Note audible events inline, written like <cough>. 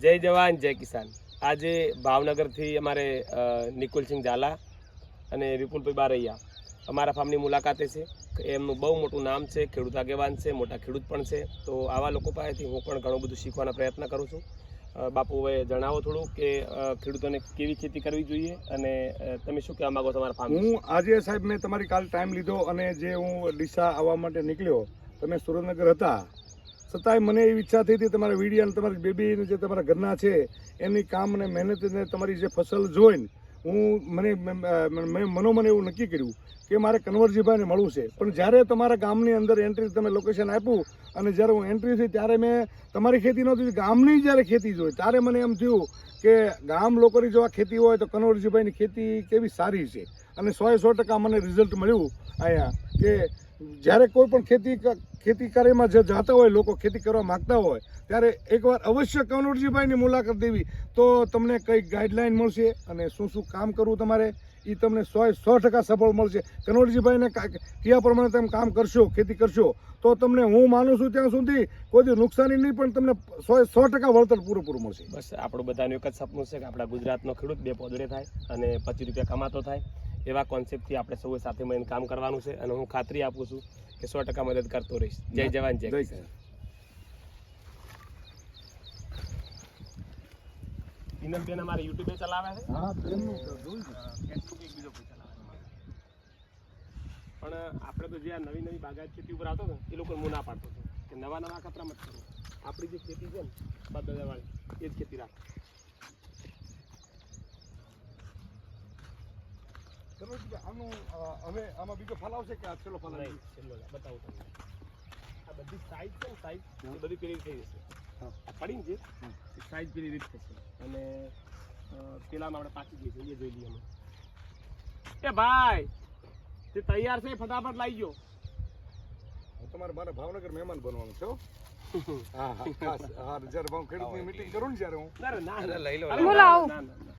જય જવાન, જય કિસાન. આજે ભાવનગરથી અમારે નિકુલસિંહ ઝાલા અને વિપુલભાઈ બારૈયા અમારા ફાર્મની મુલાકાતે છે. એમનું બહુ મોટું નામ છે, ખેડૂત આગેવાન છે, મોટા ખેડૂત પણ છે. તો આવા લોકો પાસેથી હું પણ ઘણું બધું શીખવાનો પ્રયત્ન કરું છું. બાપુ, હવે જણાવો થોડું કે ખેડૂતોને કેવી ખેતી કરવી જોઈએ અને તમે શું કહેવા માગો તમારા ફાર્મ હું આજે સાહેબ મેં તમારી કાલ ટાઈમ લીધો અને જે હું ડીસા આવવા માટે નીકળ્યો, તમે સુરેન્દ્રનગર હતા છતાંય મને એવી ઈચ્છા થઈ હતી તમારા વીડિયો અને તમારી બેબીને જે તમારા ઘરના છે એની કામ અને મહેનતને તમારી જે ફસલ જોઈને હું મને, મેં મનોમન એવું નક્કી કર્યું કે મારે કન્વરજીભાઈને મળવું છે. પણ જ્યારે તમારા ગામની અંદર એન્ટ્રી તમે લોકેશન આપ્યું અને જ્યારે હું એન્ટ્રી થઈ ત્યારે મેં તમારી ખેતી નહોતી ગામની જ્યારે ખેતી જોઈ, ત્યારે મને એમ થયું કે ગામ લોકોની જો આ ખેતી હોય તો કન્વરજીભાઈની ખેતી કેવી સારી છે. અને સો સો ટકા મને રિઝલ્ટ મળ્યું અહીંયા કે જ્યારે કોઈ પણ ખેતી ખેતી કાર્યમાં જે જાતા હોય, લોકો ખેતી કરવા માગતા હોય, ત્યારે એકવાર અવશ્ય કનોરજીભાઈની મુલાકાત દેવી તો તમને કંઈક ગાઈડલાઈન મળશે અને શું શું કામ કરવું તમારે એ તમને સો સો ટકા સફળ મળશે. કનોરજીભાઈને કયા પ્રમાણે તમે કામ કરશો, ખેતી કરશો, તો તમને હું માનું છું ત્યાં સુધી કોઈ નુકસાની નહીં, પણ તમને સો સો ટકા વળતર પૂરેપૂરું મળશે. બસ, આપણું બધાનું એક જ સપનું છે કે આપણા ગુજરાતનો ખેડૂત બે પોદરે થાય અને પચીસ રૂપિયા કમાતો થાય. એવા કોન્સેપ્ટથી આપણે સૌએ સાથે મળીને કામ કરવાનું છે અને હું ખાતરી આપું છું કે સો ટકા મદદ કરતો રહીશ. જય જવાન જય જય અમારે યુટ્યુબે ચલાવે છે? હા ફેસબુક એક બીજો કોઈ ચલાવે પણ આપણે તો જે આ નવી નવી બાગાયત ખેતી ઉપર આવતો હતો ને એ લોકો હું ના પાડતો હતો. કે નવા નવા ખતરા મત કરો. આપણી જે ખેતી છે ને બદલવાળી એ જ ખેતી રાખો. ચલો આનું હવે આમાં બીજો ફાલ આવશે કે આ છેલ્લો ફાલ નહીં, છેલ્લો બતાવો તમને. આ બધી સાઈઝ છે સાઈઝ એ બધી પેલી થઈ જશે. હા. આ પડી ને જે સાઈઝ પેલી રીત થશે. અને પેલામાં આપણે પાકી ગઈ છે એ જોઈ લઈએ અમે. એ ભાઈ તે તૈયાર છે ફટાફટ લાવી ગયો. તમારે મારે ભાવનગર મહેમાન બનવાનું છે હો. <laughs> હા હા જ્યારે હું ખેડૂતની મીટિંગ કરું ને જ્યારે હું. ના ના ના. લઈ લો હું લાવું. ના, ના, ના.